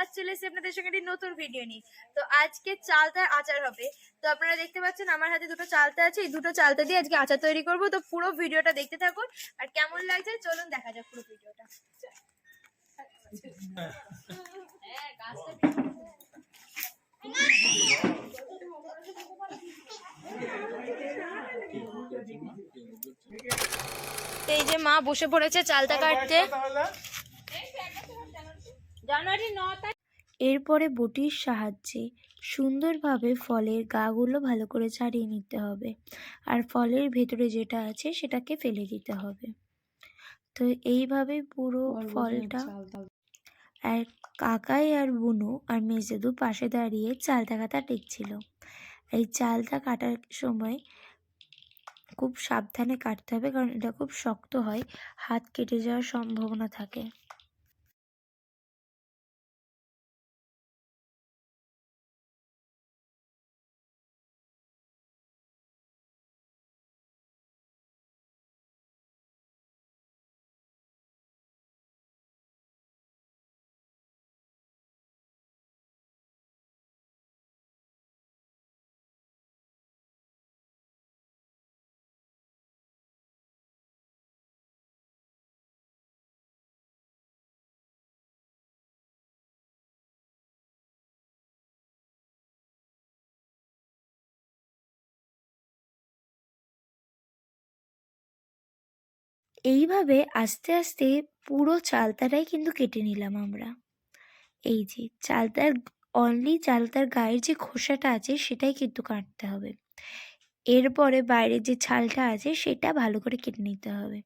আজ চলে এসেছি আপনাদের সঙ্গে একটি নতুন ভিডিও নিয়ে। তো আজকে চালতার আচার হবে। তো আপনারা দেখতে পাচ্ছেন, আমার হাতে দুটো চালতা আছে। এই দুটো চালতা দিয়ে আজকে আচার তৈরি করব। তো পুরো ভিডিওটা দেখতে থাকুন। আর কেমন লাগছে, চলুন দেখা যাক পুরো ভিডিওটা এই যে মা বসে পড়েছে চালতা কাটতে। জানুয়ারি ন এরপরে বটির সাহায্যে সুন্দরভাবে ফলের গাগুলো ভালো করে ছাড়িয়ে নিতে হবে। আর ফলের ভেতরে যেটা আছে সেটাকে ফেলে দিতে হবে। তো এইভাবে পুরো ফলটা আর কাকাই আর বুনু আর মেজেদু পাশে দাঁড়িয়ে চালতা কাটা টেকছিল এই চালতা কাটার সময় খুব সাবধানে কাটতে হবে কারণ এটা খুব শক্ত হয় হাত কেটে যাওয়ার সম্ভাবনা থাকে। এইভাবে আস্তে আস্তে পুরো চালতাটাই কিন্তু কেটে নিলাম আমরা। এই যে চালতার অনলি চালতার গায়ের যে খোসাটা আছে সেটাই কিন্তু কাটতে হবে। এরপরে বাইরের যে ছালটা আছে সেটা ভালো করে কেটে নিতে হবে।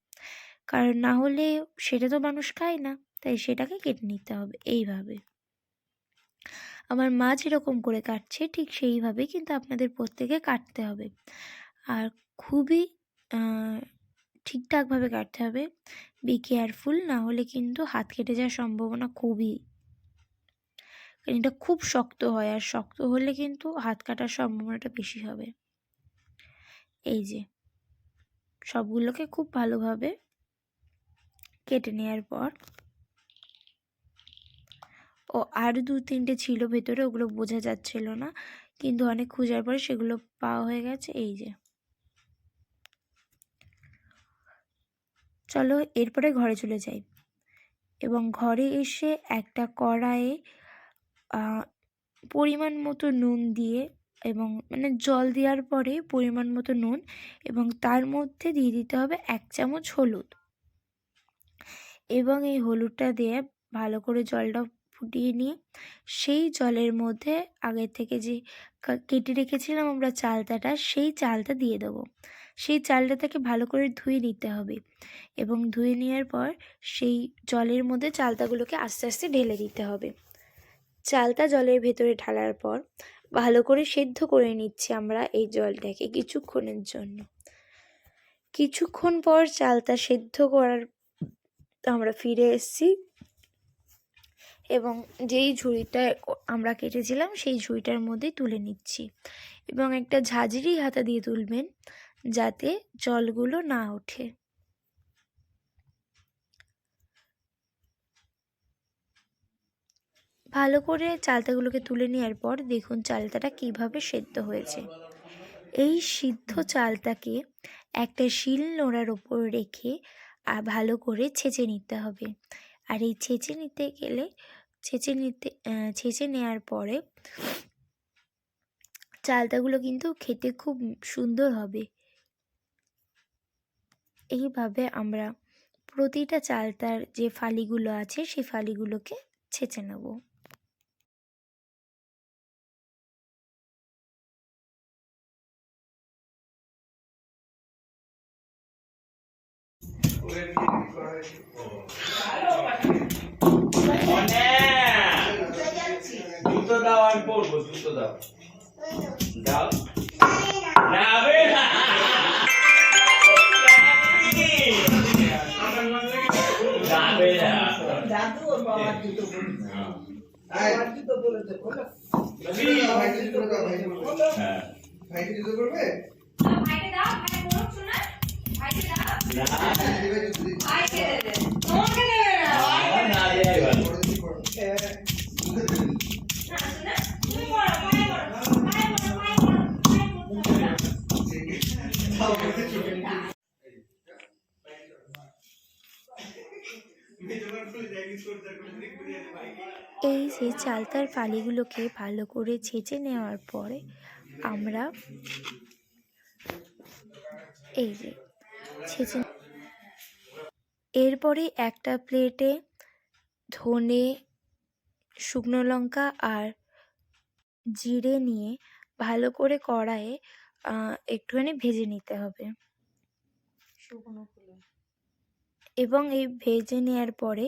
কারণ না হলে সেটা তো মানুষ খায় না, তাই সেটাকে কেটে নিতে হবে এইভাবে। আমার মা যেরকম করে কাটছে ঠিক সেইভাবেই কিন্তু আপনাদের প্রত্যেকে কাটতে হবে। আর খুবই ঠিকঠাকভাবে কাটতে হবে। বি কেয়ারফুল না হলে কিন্তু হাত কেটে যাওয়ার সম্ভাবনা খুবই। এটা খুব শক্ত হয়, আর শক্ত হলে কিন্তু হাত কাটার সম্ভাবনাটা বেশি হবে। এই যে, সবগুলোকে খুব ভালোভাবে কেটে নেওয়ার পর ও আর দু তিনটে ছিল ভেতরে, ওগুলো বোঝা যাচ্ছিল না। কিন্তু অনেক খোঁজার পরে সেগুলো পাওয়া হয়ে গেছে। এই যে চলো এরপরে ঘরে চলে যাই। এবং ঘরে এসে একটা কড়াইয়ে পরিমাণ মতো নুন দিয়ে এবং মানে জল দেওয়ার পরে পরিমাণ মতো নুন এবং তার মধ্যে দিয়ে দিতে হবে এক চামচ হলুদ। এবং এই হলুদটা দিয়ে ভালো করে জলটা ফুটিয়ে নিয়ে সেই জলের মধ্যে আগে থেকে যে কেটে রেখেছিলাম আমরা চালতাটা, সেই চালটা দিয়ে দেবো। সেই চালটাকে ভালো করে ধুয়ে নিতে হবে এবং ধুয়ে নেওয়ার পর সেই জলের মধ্যে চালতাগুলোকে আস্তে আস্তে ঢেলে দিতে হবে। চালতা জলের ভেতরে ঢালার পর ভালো করে সেদ্ধ করে নিচ্ছি আমরা এই জলটাকে কিছুক্ষণের জন্য। কিছুক্ষণ পর চালতা সেদ্ধ করার আমরা ফিরে এসেছি এবং যেই ঝুড়িটা আমরা কেটেছিলাম সেই ঝুড়িটার মধ্যে তুলে নিচ্ছি এবং একটা ঝাঁঝরি হাতা দিয়ে তুলবেন। যাতে জলগুলো না ওঠে। ভালো করে চালতাগুলোকে তুলে নেওয়ার পর দেখুন চালতাটা কীভাবে সেদ্ধ হয়েছে। এই সিদ্ধ চালতাকে একটা শিল নোড়ার ওপর রেখে আর ভালো করে ছেঁচে নিতে হবে। আর এই ছেঁচে নিতে গেলে, ছেঁচে নিতে ছেঁচে নেওয়ার পরে চালতাগুলো কিন্তু খেতে খুব সুন্দর হবে। এইভাবে আমরা প্রতিটা চালতার যে ফালিগুলো আছে, সেই ফালিগুলোকে ছেঁচে নেব। দাও জুতো দাও। দাও। না। দাদু জুতো বলেছে? জুতো ভাইকে জুতো দাও, ভাইকে জুতো হ্যাঁ। ভাইকে জুতো করবে? ভাইকে দাও ভাই বলো শোনা ভাইকে দাও। না। দিবে জুতো দিবে। ভাইকে তোমাকে দেবে না আমার না দেয়াই ভালো পরে তুমি পরো। হ্যাঁ, এই যে চালতার ফালিগুলোকে ভালো করে ছেঁচে নেওয়ার পরে আমরা এই যে ছেঁচে এরপরে একটা প্লেটে ধনে শুকনো লঙ্কা আর জিরে নিয়ে ভালো করে কড়াইয়ে আহ, একটুখানি ভেজে নিতে হবে। এবং এই ভেজে নেওয়ার পরে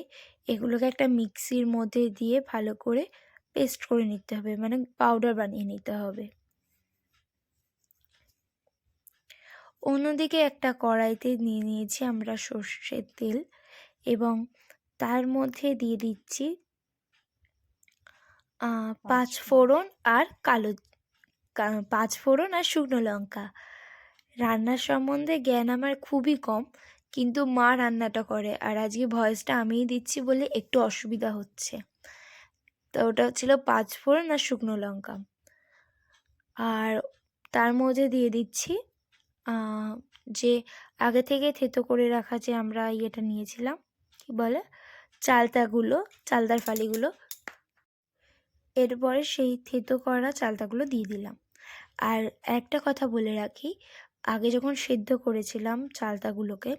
এগুলোকে একটা মিক্সির মধ্যে দিয়ে ভালো করে পেস্ট করে নিতে হবে মানে পাউডার বানিয়ে নিতে হবে। অন্যদিকে একটা কড়াইতে নিয়ে নিয়েছি আমরা সর্ষের তেল এবং তার মধ্যে দিয়ে দিচ্ছি পাঁচ ফোড়ন আর কালো পাঁচ ফোড়ন আর শুকনো লঙ্কা। রান্নার সম্বন্ধে জ্ঞান আমার খুবই কম কিন্তু মা রান্নাটা করে। আর আজকে ভয়েসটা আমিই দিচ্ছি বলে একটু অসুবিধা হচ্ছে। তো ওটা ছিল পাঁচ ফোড়ন আর শুকনো লঙ্কা। আর তার মধ্যে দিয়ে দিচ্ছি যে আগে থেকে থেতো করে রাখা যে আমরা ইয়েটা নিয়েছিলাম, কি বলে? চালতাগুলো চালতার ফালিগুলো এরপরে সেই থেতো করা চালতাগুলো দিয়ে দিলাম। আর একটা কথা বলে রাখি আগে যখন সেদ্ধ করেছিলাম চালতাগুলোকে,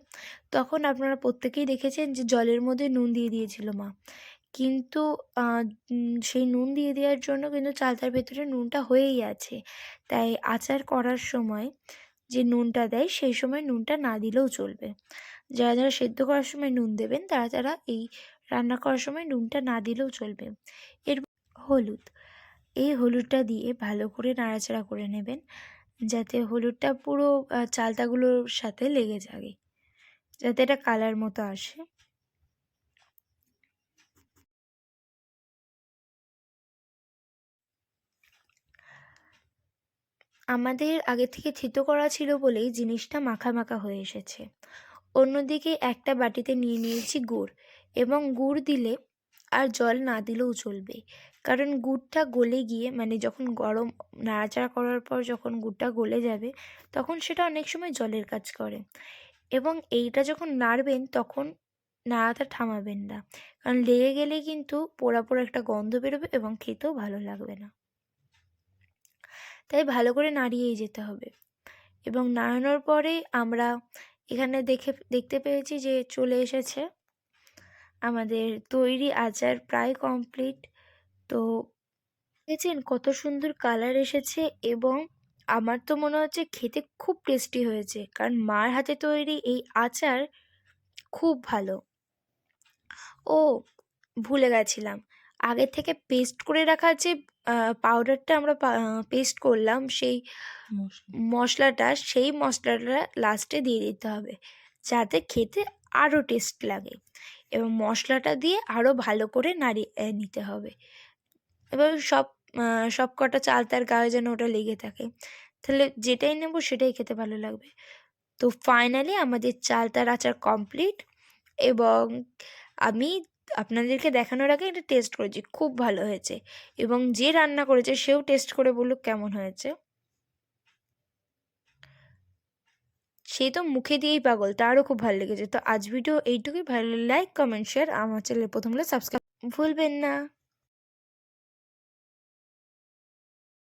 তখন আপনারা প্রত্যেকেই দেখেছেন যে জলের মধ্যে নুন দিয়ে দিয়েছিল মা। কিন্তু সেই নুন দিয়ে দেওয়ার জন্য কিন্তু চালতার ভেতরে নুনটা হয়েই আছে। তাই আচার করার সময় যে নুনটা দেয়, সেই সময় নুনটা না দিলেও চলবে। যারা যারা সেদ্ধ করার সময় নুন দেবেন, তারা তারা এই রান্না করার সময় নুনটা না দিলেও চলবে। এর হলুদ। এই হলুদটা দিয়ে ভালো করে নাড়াচাড়া করে নেবেন। যাতে হলুদটা পুরো চালতাগুলোর সাথে লেগে যায় যাতে এটা কালার মতো আসে। আমাদের আগে থেকে থেতো করা ছিল বলেই জিনিসটা মাখা মাখা হয়ে এসেছে। অন্যদিকে একটা বাটিতে নিয়ে নিয়েছি গুড় এবং গুড় দিলে আর জল না দিলেও চলবে। কারণ গুড়টা গলে গিয়ে মানে যখন গরম নাড়াচাড়া করার পর যখন গুড়টা গলে যাবে, তখন সেটা অনেক সময় জলের কাজ করে। এবং এইটা যখন নাড়বেন, তখন নাড়াটা থামাবেন না। কারণ লেগে গেলে কিন্তু পোড়া পোড়া একটা গন্ধ বেরোবে এবং খেতেও ভালো লাগবে না। তাই ভালো করে নাড়িয়েই যেতে হবে। এবং নাড়ানোর পরে আমরা এখানে দেখে, দেখতে পেয়েছি যে চলে এসেছে আমাদের তৈরি আচার প্রায় কমপ্লিট তো দেখেছেন কত সুন্দর কালার এসেছে এবং আমার তো মনে হচ্ছে খেতে খুব টেস্টি হয়েছে কারণ মার হাতে তৈরি এই আচার খুব ভালো। ও ভুলে গেছিলাম। আগে থেকে পেস্ট করে রাখা যে পাউডারটা আমরা পেস্ট করলাম সেই মশলাটা সেই মশলাটা লাস্টে দিয়ে দিতে হবে যাতে খেতে আরও টেস্ট লাগে। এবং মশলাটা দিয়ে আরও ভালো করে নাড়িয়ে নিতে হবে। এবার সব সব কটা চাল তার গায়ে যেন ওটা লেগে থাকে। তাহলে যেটাই নেব সেটাই খেতে ভালো লাগবে। তো ফাইনালি আমাদের চালতার আচার কমপ্লিট এবং আমি আপনাদেরকে দেখানোর আগে এটা টেস্ট করেছি। খুব ভালো হয়েছে এবং যে রান্না করেছে সেও টেস্ট করে বলুক কেমন হয়েছে। সে তো মুখে দিয়েই পাগল, তারও খুব ভালো লেগেছে। তো আজ ভিডিও এইটুকুই, ভালো লাইক কমেন্ট শেয়ার আমার চ্যানেল প্রথম হলে সাবস্ক্রাইব ভুলবেন না।